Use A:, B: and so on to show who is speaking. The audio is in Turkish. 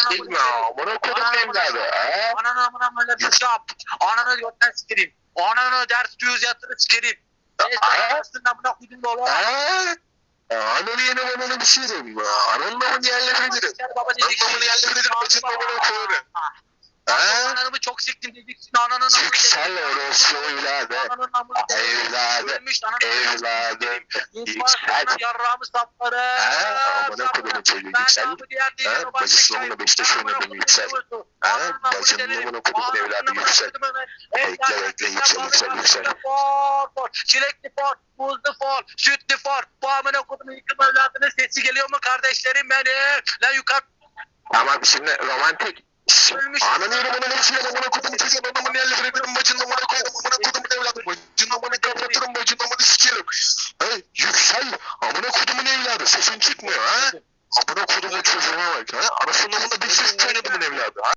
A: Siktirme amına kodumun evladı. ha?
B: Ananı amına amına bir yap. Ananı götten sikereyim. Ananı ders düz yatırı
A: Aa.
B: arasın amına koydum da oğlum.
A: Ha? Ananı yeni babanı düşürüm. Ananı babamı yerle veririm.
B: Baba dedik.
A: Ananı yerle veririm. Bacın babana koyarım. Ha?
B: Ananı çok siktim dediksin ananın amına
A: Yüksel orospu evladı. Evladı. Evladı. Yüksel.
B: yarrağımı sapları.
A: Ha? Amına kodumun çocuğu yüksel. Ha? Bacısının Beşiktaş oynadım yüksel. Ha? Bacının amına kodumun evladı yüksel. Bekle, bekle, yüksel, yüksel, yüksel.
B: Çilekli for, muzlu for, sütlü for. Bu amına kodumun yıkım evladının sesi geliyor mu kardeşlerim benim? Lan yukarı
A: Tamam şimdi romantik.
B: ölmüş.
A: Ananı yürü bana ne düşünüyorum amına kodumun çocuğu adamın yerle veririm bacının amına koydum amına kodumun evladı bacının amına kapatırım bacının amına sikerim. Ha? Yüksel amına kodumun evladı sesin çıkmıyor ha? Amına kodumun çocuğuna bak ha? Anasının amına bir ses oynadı bunun evladı ha?